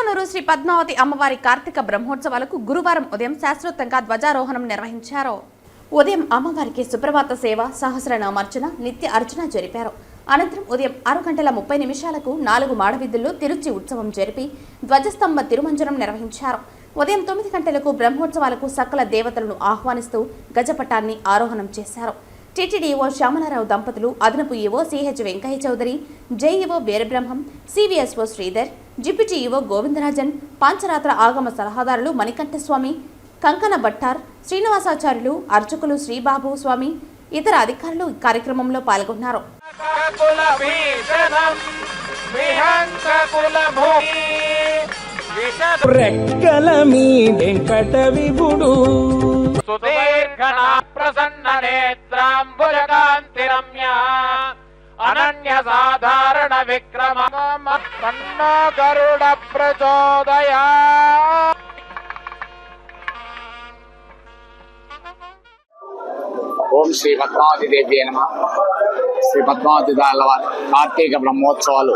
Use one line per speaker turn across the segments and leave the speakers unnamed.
తిరుచానూరు శ్రీ పద్మావతి అమ్మవారి కార్తీక బ్రహ్మోత్సవాలకు గురువారం ఉదయం శాస్త్రోక్తంగా ధ్వజారోహణం నిర్వహించారు. ఉదయం అమ్మవారికి సుప్రభాత సేవ సహస్రనామార్చన నిత్య అర్చన జరిపారు. అనంతరం ఉదయం ఆరు గంటల ముప్పై నిమిషాలకు నాలుగు మాడవీధుల్లో తిరుచి ఉత్సవం జరిపి ధ్వజస్తంభ తిరుమంజనం నిర్వహించారు. ఉదయం తొమ్మిది గంటలకు బ్రహ్మోత్సవాలకు సకల దేవతలను ఆహ్వానిస్తూ గజపటాన్ని ఆరోహణం చేశారు. టీటీడీఓ శ్యామలారావు దంపతులు అదనపు EO CH Venkaiah Chowdary JEO Veerabrahmam CVSO Sridhar deputy EO Govindarajan Pancharatra ఆగమ సలహాదారులు మణికంఠస్వామి కంకణ భట్టార్ శ్రీనివాసాచార్యులు అర్చకులు శ్రీబాబు స్వామి ఇతర అధికారులు ఈ కార్యక్రమంలో పాల్గొన్నారు.
రెక్కల మీ వెంకట విభుడు
ప్రసన్న రమ్య అనన్య సాధారణ విక్రమ సన్న గరుడ ప్రచోదయా
ఓం శ్రీ పద్మావతి దేవి నమ. శ్రీ పద్మావతి దాళ్ళవారి కార్తీక బ్రహ్మోత్సవాలు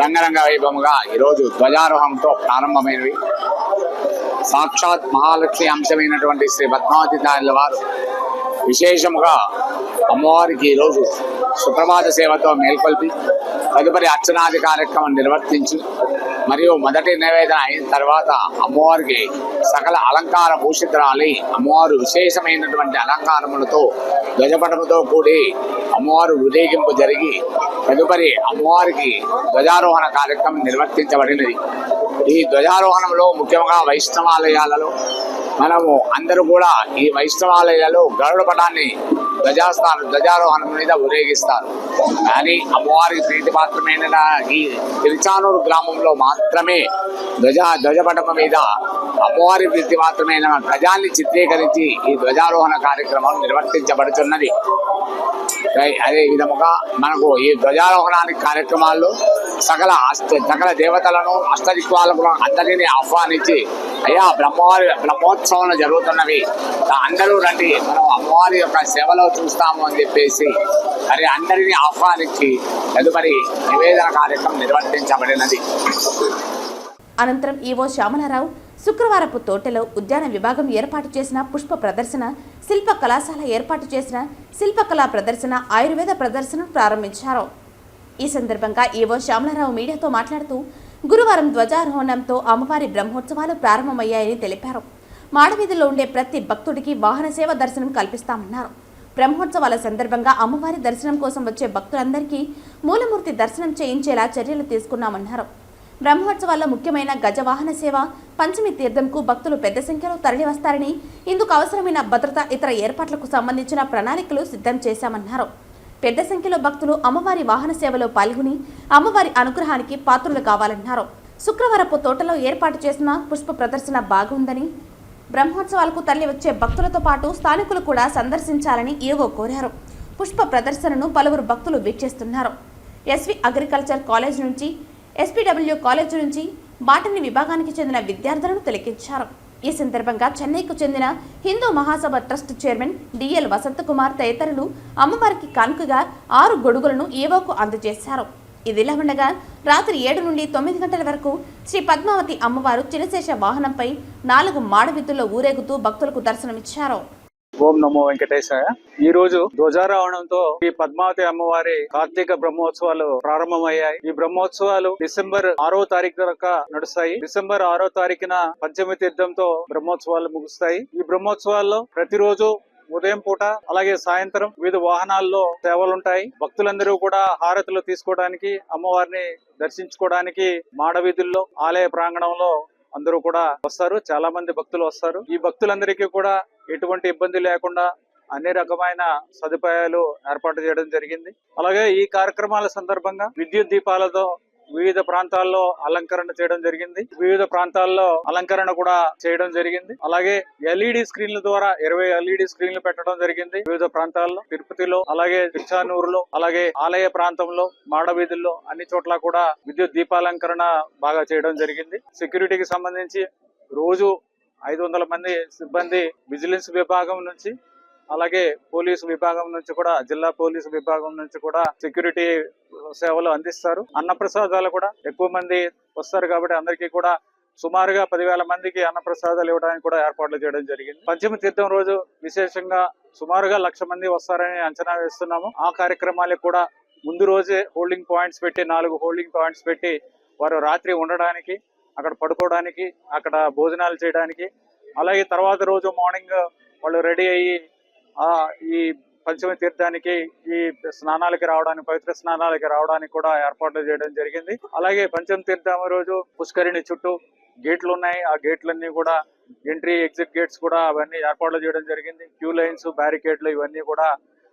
రంగరంగ వైభవముగా ఈరోజు ధ్వజారోహంతో ప్రారంభమైనవి. సాక్షాత్ మహాలక్ష్మి అంశమైనటువంటి శ్రీ పద్మావతి దాళ్ళ వారు విశేషముగా అమ్మవారికి ఈరోజు సుప్రభాత సేవతో మేల్కొల్పి తదుపరి అర్చనాది కార్యక్రమం నిర్వర్తించి మరియు మొదటి నివేదన అయిన తర్వాత అమ్మవారికి సకల అలంకార భూషితురాలి అమ్మవారు విశేషమైనటువంటి అలంకారములతో ధ్వజపటముతో కూడి అమ్మవారు ఉదేగింపు జరిగి తదుపరి అమ్మవారికి ధ్వజారోహణ కార్యక్రమం నిర్వర్తించబడినది. ఈ ధ్వజారోహణంలో ముఖ్యంగా వైష్ణవాలయాలలో మనము అందరూ కూడా ఈ వైష్ణవాలయాలు గరుడ పటాన్ని ధ్వజాస్థానం ధ్వజారోహణం మీద ఊరేగిస్తారు. కానీ అమ్మవారికి ప్రీతిపాత్రమైన ఈ తిరుచానూరు గ్రామంలో మాత్రమే ధ్వజ ధ్వజపటం మీద అమ్మవారి ప్రీతిపాత్రమైన ధ్వజాన్ని చిత్రీకరించి ఈ ధ్వజారోహణ కార్యక్రమం నిర్వర్తించబడుతున్నది. అదే విధముగా మనకు ఈ ధ్వజారోహణానికి కార్యక్రమాల్లో సకల సకల దేవతలను అష్టదిక్పాలకులను అందరినీ ఆహ్వానించి అయ్యా బ్రహ్మవారి బ్రహ్మోత్సవాలు జరుగుతున్నవి. అందరూ రండి మనం అమ్మవారి యొక్క సేవలో చూస్తాము అని చెప్పేసి మరి అందరినీ ఆహ్వానించి తదుపరి నివేదన కార్యక్రమం నిర్వర్తించబడినది.
అనంతరం ఈవో శ్యామలారావు శుక్రవారపు తోటలో ఉద్యాన విభాగం ఏర్పాటు చేసిన పుష్ప ప్రదర్శన శిల్ప కళాశాల ఏర్పాటు చేసిన శిల్పకళా ప్రదర్శన ఆయుర్వేద ప్రదర్శన ప్రారంభించారు. ఈ సందర్భంగా ఈవో శ్యామలారావు మీడియాతో మాట్లాడుతూ గురువారం ధ్వజారోహణంతో అమ్మవారి బ్రహ్మోత్సవాలు ప్రారంభమయ్యాయని తెలిపారు. మాడవీధిలో ఉండే ప్రతి భక్తుడికి వాహన సేవ దర్శనం కల్పిస్తామన్నారు. బ్రహ్మోత్సవాల సందర్భంగా అమ్మవారి దర్శనం కోసం వచ్చే భక్తులందరికీ మూలమూర్తి దర్శనం చేయించేలా చర్యలు తీసుకున్నామన్నారు. బ్రహ్మోత్సవాల్లో ముఖ్యమైన గజవాహన సేవ పంచమి తీర్థంకు భక్తులు పెద్ద సంఖ్యలో తరలివస్తారని ఇందుకు అవసరమైన భద్రత ఇతర ఏర్పాట్లకు సంబంధించిన ప్రణాళికలు సిద్ధం చేశామన్నారు. పెద్ద సంఖ్యలో భక్తులు అమ్మవారి వాహన సేవలో పాల్గొని అమ్మవారి అనుగ్రహానికి పాత్రులు కావాలన్నారు శుక్రవారపు తోటలో ఏర్పాటు చేసిన పుష్ప ప్రదర్శన బాగుందని బ్రహ్మోత్సవాలకు తరలి వచ్చే భక్తులతో పాటు స్థానికులు కూడా సందర్శించాలని ఏవో కోరారు. పుష్ప ప్రదర్శనను పలువురు భక్తులు వీక్షిస్తున్నారు. ఎస్వి అగ్రికల్చర్ కాలేజ్ నుంచి ఎస్పీడబ్ల్యూ కాలేజ్ నుంచి బాటని విభాగానికి చెందిన విద్యార్థులను తిలకించారు. ఈ సందర్భంగా చెన్నైకు చెందిన Hindu Mahasabha trust chairman DL Vasanthakumar తదితరులు అమ్మవారికి కానుకగా ఆరు గొడుగులను ఏవోకు అందజేశారు. ఇదిలా ఉండగా రాత్రి ఏడు నుండి తొమ్మిది గంటల వరకు శ్రీ పద్మావతి అమ్మవారు చినశేష వాహనంపై నాలుగు మాడవిద్దుల్లో ఊరేగుతూ భక్తులకు దర్శనమిచ్చారు.
ఓం నమో వెంకటేశాయ. ఈ రోజు ధ్వజారోహణంతో ఈ పద్మావతి అమ్మవారి కార్తీక బ్రహ్మోత్సవాలు ప్రారంభమయ్యాయి. ఈ బ్రహ్మోత్సవాలు డిసెంబర్ ఆరో తారీఖు దాకా నడుస్తాయి. డిసెంబర్ ఆరో తారీఖున పంచమి తీర్థంతో బ్రహ్మోత్సవాలు ముగుస్తాయి. ఈ బ్రహ్మోత్సవాల్లో ప్రతిరోజు ఉదయం పూట అలాగే సాయంత్రం వివిధ వాహనాల్లో సేవలుంటాయి. భక్తులందరూ కూడా హారతులు తీసుకోవడానికి అమ్మవారిని దర్శించుకోవడానికి మాడవీధుల్లో ఆలయ ప్రాంగణంలో అందరూ కూడా వస్తారు. చాలా మంది భక్తులు వస్తారు. ఈ భక్తులందరికీ కూడా ఎటువంటి ఇబ్బంది లేకుండా అన్ని రకమైన సదుపాయాలు ఏర్పాటు చేయడం జరిగింది. అలాగే ఈ కార్యక్రమాల సందర్భంగా విద్యుత్ దీపాలతో వివిధ ప్రాంతాల్లో అలంకరణ చేయడం జరిగింది. వివిధ ప్రాంతాల్లో అలంకరణ కూడా చేయడం జరిగింది. అలాగే ఎల్ఈడి స్క్రీన్ల ద్వారా ఇరవై ఎల్ఈడి స్క్రీన్లు పెట్టడం జరిగింది. వివిధ ప్రాంతాల్లో తిరుపతిలో అలాగే తిరుచానూరులో అలాగే ఆలయ ప్రాంతంలో మాడవీధుల్లో అన్ని చోట్ల కూడా విద్యుత్ దీపాలంకరణ బాగా చేయడం జరిగింది. సెక్యూరిటీకి సంబంధించి రోజు ఐదు వందల మంది సిబ్బంది విజిలెన్స్ విభాగం నుంచి అలాగే పోలీసు విభాగం నుంచి కూడా జిల్లా పోలీసు విభాగం నుంచి కూడా సెక్యూరిటీ సేవలు అందిస్తారు. అన్నప్రసాదాలు కూడా ఎక్కువ మంది వస్తారు కాబట్టి అందరికీ కూడా సుమారుగా పదివేల మందికి అన్నప్రసాదాలు ఇవ్వడానికి కూడా ఏర్పాట్లు చేయడం జరిగింది. పంచమ తీర్థం రోజు విశేషంగా సుమారుగా లక్ష మంది వస్తారని అంచనా వేస్తున్నాము. ఆ కార్యక్రమాలకు కూడా ముందు రోజే హోల్డింగ్ పాయింట్స్ పెట్టి నాలుగు హోల్డింగ్ పాయింట్స్ పెట్టి వారు రాత్రి ఉండడానికి అక్కడ పడుకోవడానికి అక్కడ భోజనాలు చేయడానికి అలాగే తర్వాత రోజు మార్నింగ్ వాళ్ళు రెడీ అయ్యి ఈ పంచమ తీర్థానికి ఈ స్నానాలకి రావడానికి పవిత్ర స్నానాలకి రావడానికి కూడా ఏర్పాట్లు చేయడం జరిగింది. అలాగే పంచమ తీర్థం రోజు పుష్కరిణి చుట్టూ గేట్లు ఉన్నాయి. ఆ గేట్లన్నీ కూడా ఎంట్రీ ఎగ్జిట్ గేట్స్ కూడా అవన్నీ ఏర్పాట్లు చేయడం జరిగింది. క్యూ లైన్స్ బ్యారికేడ్లు ఇవన్నీ కూడా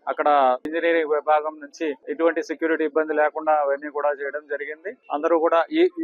అక్కడ ఇంజనీరింగ్ విభాగం నుంచి ఎటువంటి సెక్యూరిటీ ఇబ్బంది లేకుండా అవన్నీ కూడా చేయడం జరిగింది. అందరూ కూడా ఈ ఈ